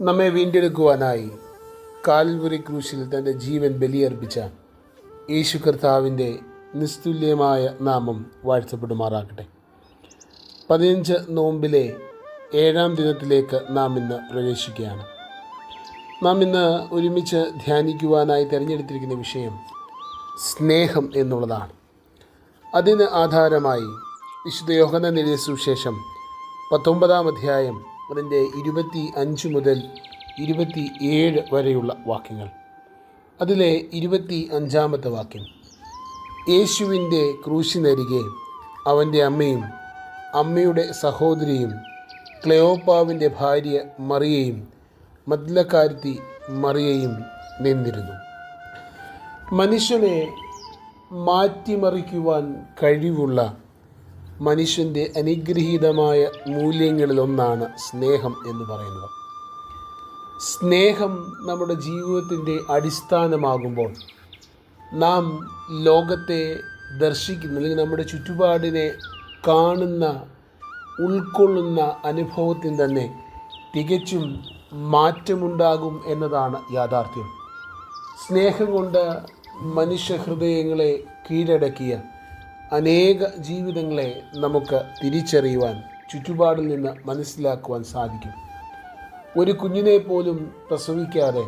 നമ്മെ വീണ്ടെടുക്കുവാനായി കാൽവറി ക്രൂശിൽ തന്റെ ജീവൻ ബലിയർപ്പിച്ച യേശു കർത്താവിന്റെ നിസ്തുല്യമായ നാമം വാഴ്ത്തപ്പെടുമാറാകട്ടെ. പതിനഞ്ച് നോമ്പിലെ ഏഴാം ദിനത്തിലേക്ക് നാം ഇന്ന് പ്രവേശിക്കുകയാണ്. നാം ഇന്ന് ഒരുമിച്ച് ധ്യാനിക്കുവാനായി തിരഞ്ഞെടുത്തിരിക്കുന്ന വിഷയം സ്നേഹം എന്നുള്ളതാണ്. അതിന് ആധാരമായി വിശുദ്ധ യോഹന എഴുതിയ സുവിശേഷം പത്തൊമ്പതാം അധ്യായം അതിന്റെ ഇരുപത്തി അഞ്ച് മുതൽ ഇരുപത്തി ഏഴ് വരെയുള്ള വാക്യങ്ങൾ. അതിലെ ഇരുപത്തി അഞ്ചാമത്തെ വാക്യം. യേശുവിന്റെ ക്രൂശിനരികെ അവന്റെ അമ്മയും അമ്മയുടെ സഹോദരിയും ക്ലെയോപ്പാവിന്റെ ഭാര്യ മറിയയും മദ്ലക്കാരുത്തി മറിയയും നിന്നിരുന്നു. മനുഷ്യനെ മാറ്റിമറിക്കുവാൻ കഴിവുള്ള മനുഷ്യന്റെ അനുഗ്രഹീതമായ മൂല്യങ്ങളിലൊന്നാണ് സ്നേഹം എന്ന് പറയുന്നത്. സ്നേഹം നമ്മുടെ ജീവിതത്തിന്റെ അടിസ്ഥാനമാകുമ്പോൾ നാം ലോകത്തെ ദർശിക്കുന്ന അല്ലെങ്കിൽ നമ്മുടെ ചുറ്റുപാടിനെ കാണുന്ന ഉൾക്കൊള്ളുന്ന അനുഭവത്തിൽ തന്നെ തികച്ചും മാറ്റമുണ്ടാകും എന്നതാണ് യാഥാർത്ഥ്യം. സ്നേഹം കൊണ്ട് മനുഷ്യ ഹൃദയങ്ങളെ കീഴടക്കിയ അനേക ജീവിതങ്ങളെ നമുക്ക് തിരിച്ചറിയുവാൻ ചുറ്റുപാടിൽ നിന്ന് മനസ്സിലാക്കുവാൻ സാധിക്കും. ഒരു കുഞ്ഞിനെ പോലും പ്രസവിക്കാതെ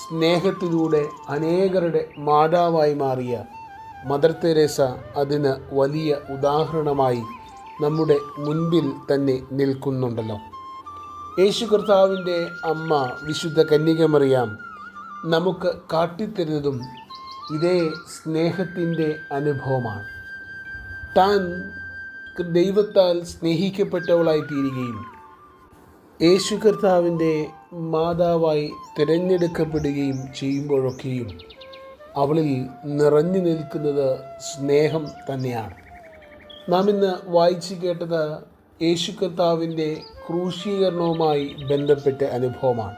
സ്നേഹത്തിലൂടെ അനേകരുടെ മാതാവായി മാറിയ മദർ തെരേസ അതിന് വലിയ ഉദാഹരണമായി നമ്മുടെ മുൻപിൽ തന്നെ നിൽക്കുന്നുണ്ടല്ലോ. യേശു കർത്താവിന്റെ അമ്മ വിശുദ്ധ കന്യകമറിയാം നമുക്ക് കാട്ടിത്തരുന്നതും ഇതേ സ്നേഹത്തിന്റെ അനുഭവമാണ്. താൻ ദൈവത്താൽ സ്നേഹിക്കപ്പെട്ടവളായി തീരുകയും യേശു കർത്താവിന്റെ മാതാവായി തിരഞ്ഞെടുക്കപ്പെടുകയും ചെയ്യുമ്പോഴൊക്കെയും അവളിൽ നിറഞ്ഞു നിൽക്കുന്നത് സ്നേഹം തന്നെയാണ്. നാം ഇന്ന് വായിച്ചു കേട്ടത് യേശു കർത്താവിന്റെ ക്രൂശീകരണവുമായി ബന്ധപ്പെട്ട അനുഭവമാണ്.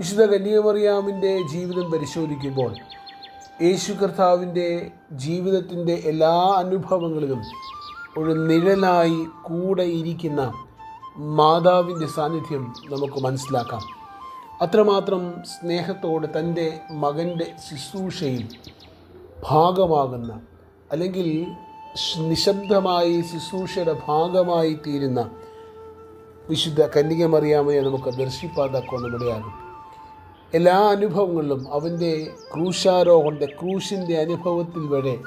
വിശുദ്ധ കന്യാമറിയാമിന്റെ ജീവിതം പരിശോധിക്കുമ്പോൾ യേശു കർത്താവിന്റെ ജീവിതത്തിന്റെ എല്ലാ അനുഭവങ്ങളിലും ഒരു നിഴലായി കൂടെ ഇരിക്കുന്ന മാതാവിന്റെ സാന്നിധ്യം നമുക്ക് മനസ്സിലാക്കാം. അത്രമാത്രം സ്നേഹത്തോടെ തന്റെ മകന്റെ ശുശ്രൂഷയിൽ ഭാഗമാകുന്ന അല്ലെങ്കിൽ നിശബ്ദമായി ശുശ്രൂഷയുടെ ഭാഗമായി തീരുന്ന വിശുദ്ധ കന്യകമറിയാമയെ നമുക്ക് ദർശിപ്പാതാക്കുവാൻ ഇവിടെയാകും എല്ലാ അനുഭവങ്ങളിലും അവന്റെ ക്രൂശാരോഹന്റെ ക്രൂശിന്റെ അനുഭവത്തിൽ വരെ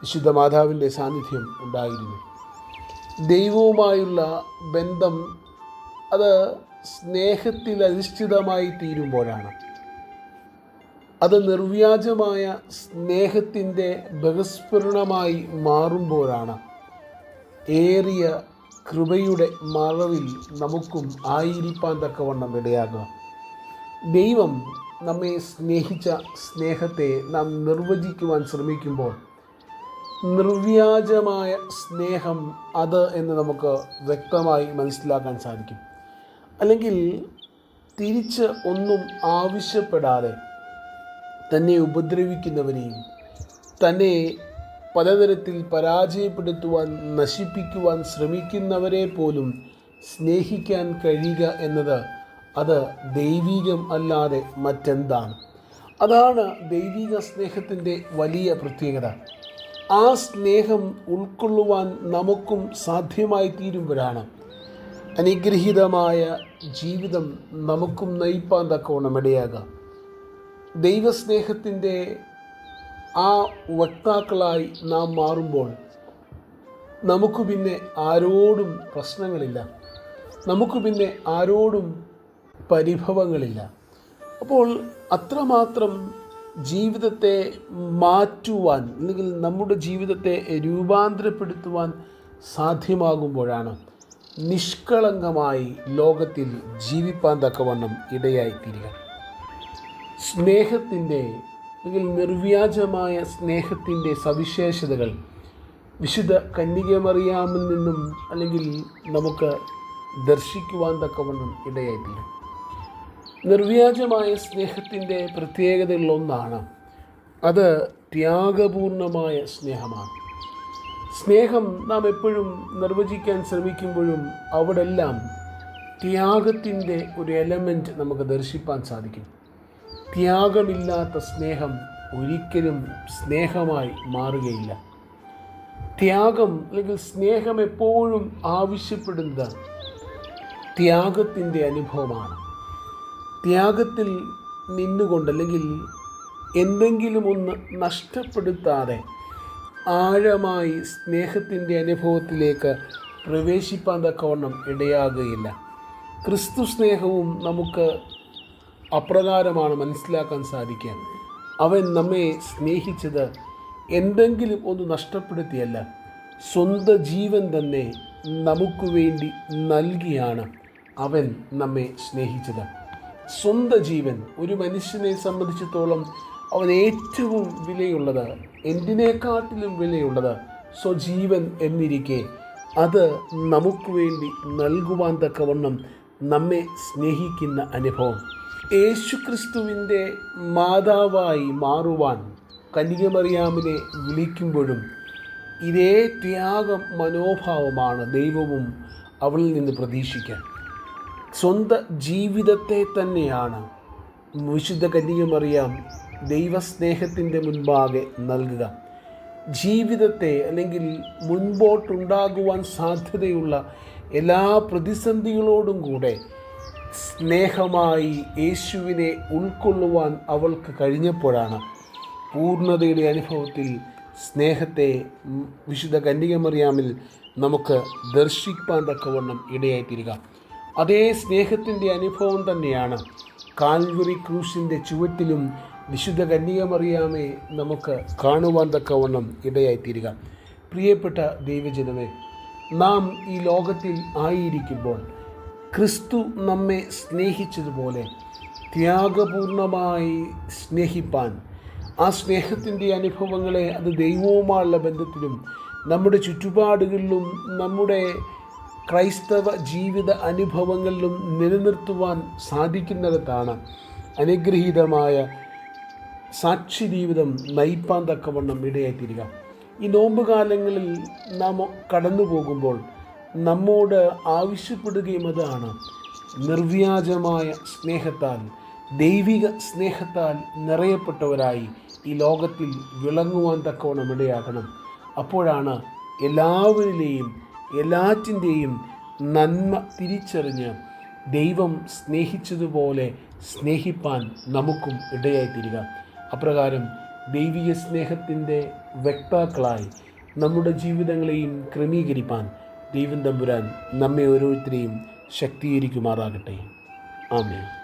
വിശുദ്ധ മാതാവിന്റെ സാന്നിധ്യം ഉണ്ടായിരുന്നു. ദൈവവുമായുള്ള ബന്ധം അത് സ്നേഹത്തിൽ അധിഷ്ഠിതമായി തീരുമ്പോഴാണ്. അത് നിർവ്യാജമായ സ്നേഹത്തിന്റെ ബഹസ്ഫുരണമായി മാറുമ്പോഴാണ് ഏറിയ കൃപയുടെ മറവിൽ നമുക്കും ആയിരിക്കാൻ തക്കവണ്ണം ഇടയാകുക. ദൈവം നമ്മെ സ്നേഹിച്ച സ്നേഹത്തെ നാം നിർവചിക്കുവാൻ ശ്രമിക്കുമ്പോൾ നിർവ്യാജമായ സ്നേഹം അത് എന്ന് നമുക്ക് വ്യക്തമായി മനസ്സിലാക്കാൻ സാധിക്കും. അല്ലെങ്കിൽ തിരിച്ച് ഒന്നും ആവശ്യപ്പെടാതെ തന്നെ ഉപദ്രവിക്കുന്നവരെയും തന്നെ പലതരത്തിൽ പരാജയപ്പെടുത്തുവാൻ നശിപ്പിക്കുവാൻ ശ്രമിക്കുന്നവരെ പോലും സ്നേഹിക്കാൻ കഴിയുക എന്നത് അത് ദൈവീകം അല്ലാതെ മറ്റെന്താണ്? അതാണ് ദൈവിക സ്നേഹത്തിന്റെ വലിയ പ്രത്യേകത. ആ സ്നേഹം ഉൾക്കൊള്ളുവാൻ നമുക്കും സാധ്യമായി തീരുമ്പോഴാണ് അനുഗ്രഹീതമായ ജീവിതം നമുക്കും നയിപ്പാൻ തക്കവണ്ണം ഇടയാകാം ദൈവസ്നേഹത്തിന്റെ ആ വക്താക്കളായി നാം മാറുമ്പോൾ നമുക്ക് പിന്നെ ആരോടും പ്രശ്നങ്ങളില്ല. നമുക്ക് പിന്നെ ആരോടും പരിഭവങ്ങളില്ല. അപ്പോൾ അത്രമാത്രം ജീവിതത്തെ മാറ്റുവാൻ അല്ലെങ്കിൽ നമ്മുടെ ജീവിതത്തെ രൂപാന്തരപ്പെടുത്തുവാൻ സാധ്യമാകുമ്പോഴാണ് നിഷ്കളങ്കമായി ലോകത്തിൽ ജീവിപ്പാൻ തക്കവണ്ണം ഇടയായിത്തീരുക. സ്നേഹത്തിന്റെ അല്ലെങ്കിൽ നിർവ്യാജമായ സ്നേഹത്തിന്റെ സവിശേഷതകൾ വിശുദ്ധ കന്യകമറിയാമിൽ നിന്നും അല്ലെങ്കിൽ നമുക്ക് ദർശിക്കുവാൻ തക്കവണ്ണം ഇടയായിത്തീരും. നിർവ്യാജമായ സ്നേഹത്തിന്റെ പ്രത്യേകതകളിലൊന്നാണ്. അത് ത്യാഗപൂർണമായ സ്നേഹമാണ്. സ്നേഹം നാം എപ്പോഴും നിർവചിക്കാൻ ശ്രമിക്കുമ്പോഴും അവിടെല്ലാം ത്യാഗത്തിന്റെ ഒരു എലമെന്റ് നമുക്ക് ദർശിപ്പാൻ സാധിക്കും. ത്യാഗമില്ലാത്ത സ്നേഹം ഒരിക്കലും സ്നേഹമായി മാറുകയില്ല. ത്യാഗം അല്ലെങ്കിൽ സ്നേഹം എപ്പോഴും ആവശ്യപ്പെടുന്നത് ത്യാഗത്തിന്റെ അനുഭവമാണ്. ത്യാഗത്തിൽ നിന്നുകൊണ്ട് അല്ലെങ്കിൽ എന്തെങ്കിലും ഒന്ന് നഷ്ടപ്പെടുത്താതെ ആഴമായി സ്നേഹത്തിന്റെ അനുഭവത്തിലേക്ക് പ്രവേശിപ്പാൻ തക്കവണ്ണം ഇടയാകുകയില്ല. ക്രിസ്തു സ്നേഹവും നമുക്ക് അപ്രകാരമാണ് മനസ്സിലാക്കാൻ സാധിക്കുക. അവൻ നമ്മെ സ്നേഹിച്ചത് എന്തെങ്കിലും ഒന്ന് നഷ്ടപ്പെടുത്തിയല്ല. സ്വന്തം ജീവൻ തന്നെ നമുക്ക് വേണ്ടി നൽകിയാണ് അവൻ നമ്മെ സ്നേഹിച്ചത്. സ്വന്തം ജീവൻ ഒരു മനുഷ്യനെ സംബന്ധിച്ചിടത്തോളം അവൻ ഏറ്റവും വിലയുള്ളത് എന്തിനേക്കാട്ടിലും വിലയുള്ളത് സ്വജീവൻ എന്നിരിക്കെ. അത് നമുക്ക് വേണ്ടി നൽകുവാൻ തക്കവണ്ണം നമ്മെ സ്നേഹിക്കുന്ന അനുഭവം. യേശുക്രിസ്തുവിന്റെ മാതാവായി മാറുവാൻ കന്യകമറിയാമിനെ വിളിക്കുമ്പോഴും ഇതേ ത്യാഗം മനോഭാവമാണ് ദൈവവും അവളിൽ നിന്ന് പ്രതീക്ഷിക്കാൻ. സ്വന്തം ജീവിതത്തെ തന്നെയാണ് വിശുദ്ധ കന്യകമറിയാം ദൈവസ്നേഹത്തിന്റെ മുൻപാകെ നൽകുക. ജീവിതത്തെ അല്ലെങ്കിൽ മുൻപോട്ടുണ്ടാകുവാൻ സാധ്യതയുള്ള എല്ലാ പ്രതിസന്ധികളോടും കൂടെ സ്നേഹമായി യേശുവിനെ ഉൾക്കൊള്ളുവാൻ അവൾക്ക് കഴിഞ്ഞപ്പോഴാണ് പൂർണതയുടെ അനുഭവത്തിൽ സ്നേഹത്തെ വിശുദ്ധ കന്യകമറിയാമിൽ നമുക്ക് ദർശിക്കാൻ തക്കവണ്ണം ഇടയായിത്തീരുക. അതേ സ്നേഹത്തിന്റെ അനുഭവം തന്നെയാണ് കാൽവറി ക്രൂസിന്റെ ചുവട്ടിലും വിശുദ്ധ കന്യകമറിയാമെ നമുക്ക് കാണുവാൻ തക്കവണ്ണം ഇടയായിത്തീരുക. പ്രിയപ്പെട്ട ദൈവജനമേ നാം ഈ ലോകത്തിൽ ആയിരിക്കുമ്പോൾ ക്രിസ്തു നമ്മെ സ്നേഹിച്ചതുപോലെ ത്യാഗപൂർണമായി സ്നേഹിപ്പാൻ ആ സ്നേഹത്തിന്റെ അനുഭവങ്ങളെ അത് ദൈവവുമായുള്ള ബന്ധത്തിലും നമ്മുടെ ചുറ്റുപാടുകളിലും നമ്മുടെ ക്രൈസ്തവ ജീവിത അനുഭവങ്ങളിലും നിലനിർത്തുവാൻ സാധിക്കുന്നിടത്താണ് അനുഗ്രഹീതമായ സാക്ഷി ജീവിതം നയിപ്പാൻ തക്കവണ്ണം ഇടയായിത്തീരുക. ഈ നോമ്പ് കാലങ്ങളിൽ നാം കടന്നു പോകുമ്പോൾ നമ്മോട് ആവശ്യപ്പെടുകയും അതാണ്. നിർവ്യാജമായ സ്നേഹത്താൽ ദൈവിക സ്നേഹത്താൽ നിറയപ്പെട്ടവരായി ഈ ലോകത്തിൽ വിളങ്ങുവാൻ തക്കവണ്ണം ഇടയാകണം. അപ്പോഴാണ് എല്ലാവരിലെയും എല്ലാറ്റിന്റെയും നന്മ തിരിച്ചറിഞ്ഞ് ദൈവം സ്നേഹിച്ചതുപോലെ സ്നേഹിപ്പാൻ നമുക്കും ഇടയായിത്തീരുക. അപ്രകാരം ദൈവിക സ്നേഹത്തിന്റെ വ്യക്താക്കളായി നമ്മുടെ ജീവിതങ്ങളെയും ക്രമീകരിപ്പാൻ ദൈവം തമ്പുരാൻ നമ്മെ ഓരോരുത്തരെയും ശക്തീകരിക്കുമാറാകട്ടെ. ആമേൻ.